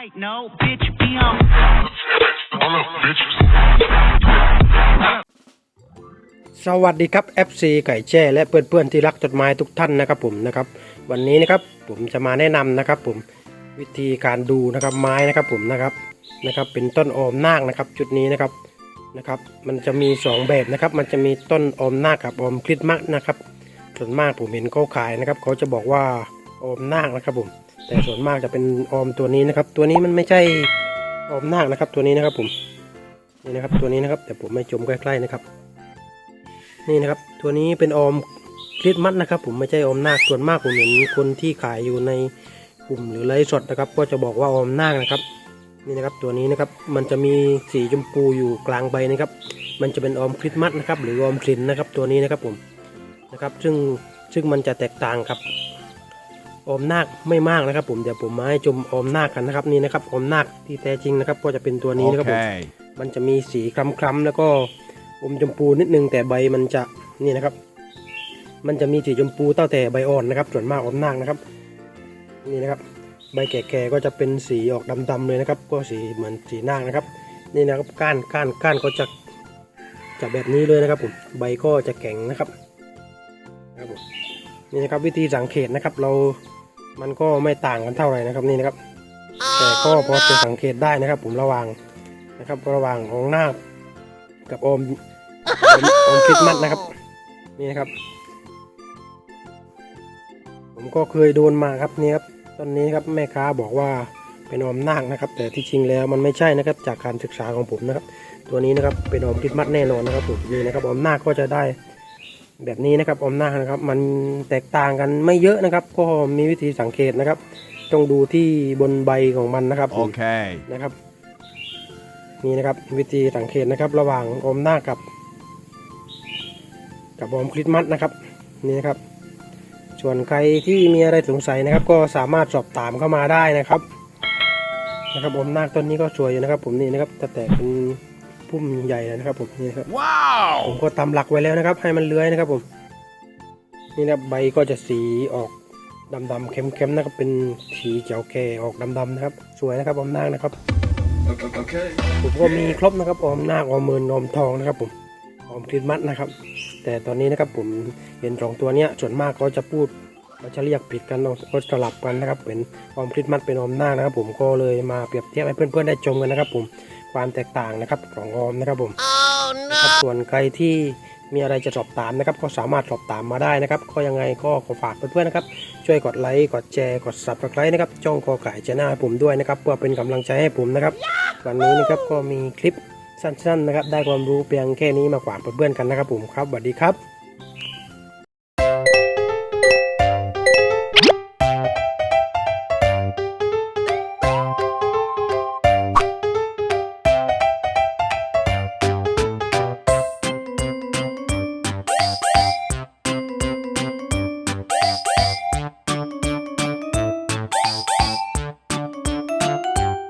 right, no, bitch, be on. Hold up, bitch. สวัสดีครับ FC ไก่แจ้และเพื่อนๆที่รักจดหมายทุกท่านนะครับผมนะครับ วันนี้นะครับผมจะมาแนะนำนะครับ ผมวิธีการดูนะครับไม้นะครับผมนะครับนะครับ เป็นต้นออมนาคนะครับชุดนี้นะครับนะครับ มันจะมี 2 แบบนะครับ มันจะมีต้นออมนาคกับออมคริสต์มาสนะครับ ส่วนมากผมเห็นเขาขายนะครับ เขาจะบอกว่า ออมนาคนะครับผม แต่ส่วนมากจะเป็นออมตัวนี้นะครับ ตัวนี้มันไม่ใช่ออมนาคนะครับ ตัวนี้นะครับผมนี่นะครับตัวนี้นะครับแต่ผมไม่จมใกล้ๆนะครับ นี่นะครับ ตัวนี้เป็นออมคริสมาสนะครับ ผมไม่ใช่ออมนาคส่วนมากผมเห็นคนที่ขายอยู่ในกลุ่มหรือไลฟ์สดนะครับ ก็จะบอกว่าออมนาคนะครับนี่นะครับตัวนี้นะครับมันจะมีสีชมพูอยู่กลางใบนะครับ มันจะเป็นออมคริสมาสนะครับ หรือออมสินนะครับตัวนี้นะครับผมนะครับ ซึ่งซึ่งมันจะแตกต่างกับ ออมนาคไม่มากนะครับ ผมเดี๋ยวผมมาให้ชมออมนาคกันนะครับนี่นะครับออมนาคที่แท้จริงนะครับ ก็จะเป็นตัวนี้นะครับผม Okay. มันจะมีสีคล้ำๆแล้วก็อมชมพูนิดนึงแต่ใบมันจะนี่นะครับ มันจะมีสีชมพูเต้าแต่ใบอ่อนนะครับ ส่วนมากอมนากนะครับ นี่นะครับ ใบแก่ๆก็จะเป็นสีออกดำๆเลยนะครับ ก็สีเหมือนสีนาคนะครับ นี่นะครับก้านก้านก้านก็จะจะแบบนี้เลยนะครับผมใบก็จะแข็งนะครับครับผมนี่นะครับวิธีสังเกตนะครับเรา มันก็ไม่ต่างกันเท่าไหร่นะครับนี่นะครับ แต่ก็พอจะสังเกตได้นะครับ ผมระหว่างนะครับระหว่างของหน้าคกับอมอมอมคริสต์มาสนะครับ นี่นะครับ ผมก็เคยโดนมาครับนี่ครับตอนนี้ครับแม่ค้าบอกว่าเป็นอมนาคนะครับ แต่ที่จริงแล้วมันไม่ใช่นะครับ จากการศึกษาของผมนะครับ ตัวนี้นะครับเป็นอมคริสต์มาสแน่นอนนะครับผมนี่นะครับอมนาคก็จะได้ แบบนี้นะครับอมนาคนะครับ มันแตกต่างกันไม่เยอะนะครับ ก็มีวิธีสังเกตนะครับ ต้องดูที่บนใบของมันนะครับผม Okay. นะครับนี่นะครับวิธีสังเกตนะครับ ระหว่างอมหน้ากับ กับอมคริสต์มาสนะครับนี่นะครับ ส่วนใครที่มีอะไรสงสัยนะครับ ก็สามารถสอบถามเข้ามาได้นะครับนะครับอมนาคต้นนี้ก็สวยอยู่นะครับ ผมนี่นะครับแต่แต่เป็น พุ่มใหญ่เลยนะครับผมนี่นะครับ Wow. ผมก็ทำหลักไว้แล้วนะครับ ให้มันเลื้อยนะครับผมนี่นะครับใบก็จะสีออกดำๆเข้มๆนะครับเป็นสีเขียวแก่ออกดำๆนะครับ สวยนะครับอมนาคนะครับ Okay. ผมก็มีครบนะครับออมนาคออมเมินออมทองนะครับผมออมคริสต์มาสนะครับ แต่ตอนนี้นะครับผมเห็นสองตัวเนี้ยส่วนมากเขาจะพูดเขาจะเรียกผิดกันเนาะก็สลับกันนะครับ เป็นออมคริสต์มาสเป็นออมนาคนะครับ ผมก็เลยมาเปรียบเทียบให้เพื่อนๆได้ชมกันนะครับ ผม ความแตกต่างนะครับของออมนะครับผมนะครับส่วนใครที่มีอะไรจะสอบถามนะครับ ก็สามารถสอบถามมาได้นะครับ ก็ยังไงก็ขอฝากเพื่อนๆนะครับ ช่วยกดไลค์กดแชร์กด subscribe นะครับจ้องคอไก่ชแนลให้ผมด้วยนะครับ เพื่อเป็นกำลังใจให้ผมนะครับ วันนี้นะครับก็มีคลิปสั้นๆนะครับ ได้ความรู้เพียงแค่นี้มาฝากเพื่อนๆกันนะครับผมครับสวัสดีครับ